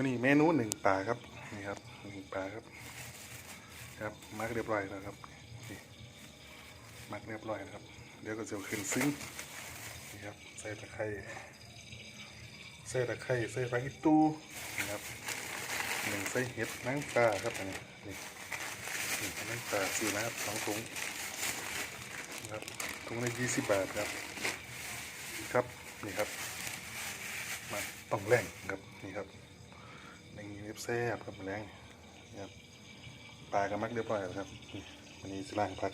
มื่อนี้เมนูหนึ่งปลาครับนี่ครับหนึ่งปลาครับ ครับมักเรียบร้อยแล้วครับมักเรียบร้อยแล้วครับ เดี๋ยวก็จะเอาขึ้นซึ้งนี่ครับใส่ตะไคร้ใส่ตะไคร้ใส่ฟักอีตูนะครับหนึ่งใส่เห็ดนางฟ้าครับอันนี้นี่นี่นางฟ้าซื้อนะครับสองถุงนะครับถุงละยี่สิบบาทครับ ครับนี่ครับมันต้องแรงครับนี่ครับ แซ่บครับแรงนี่ครับปลากระมักเรียบร้อยแล้วครับวันนี้สล่างพัก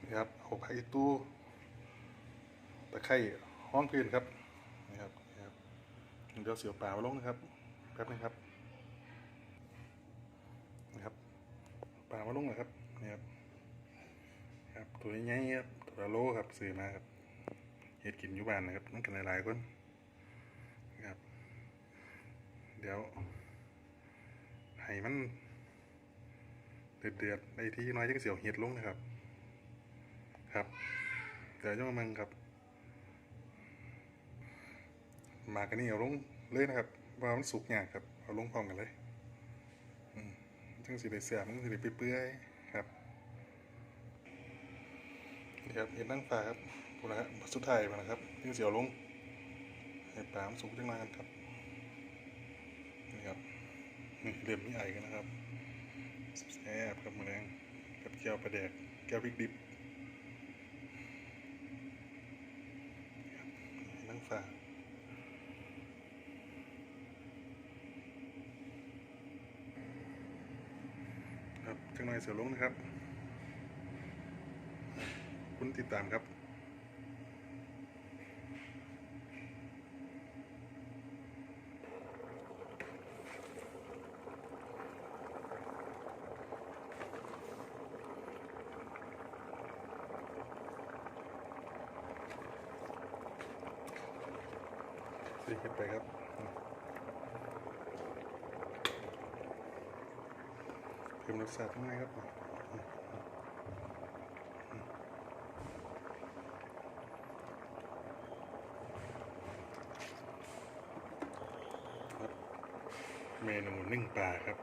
นี่ครับเอาผักอีตู้ตะไคร้ห้องพื้นครับนี่ครับนี่ครับเดี๋ยวเสียวปลามาลงนะครับแป๊บนึงครับนะครับปลามาลงเลยครับ ตัวใหญ่ครับตัวโลครับซื้อมาครับเห็ดกินอยู่บ้านนะครับนั่นกันหลายๆคนนะครับ เดี๋ยวให้มันเดือดๆในที่น้อยจังเสียวเห็ดลงนะครับ ครับเดี๋ยวจะมาเมืองครับ มากันนี่เอาลงเลยนะครับว่ามันสุกยากครับเอาลงพร้อมกันเลยทั้งสีได้เสียมันสีได้เปื่อยครับ ครับเห็นนั่งปลาครับพูดนะครับสุดท้ายมานะครับที่เสียวลงให้ปลามสุกจังมากันครับนี่ครับนี่เรียมนี่ไอกันนะครับแซ่บครับมะแรงกับแก้วปลาแดกแก้วพริกดิบนี่ครับนั่งปลาครับจังหน่อยเสือลงนะครับ คุณติดตามครับสีขึ้นไปครับ เพิ่มรสชาติง่ายครับครับ เมนูนึ่งปลาครับ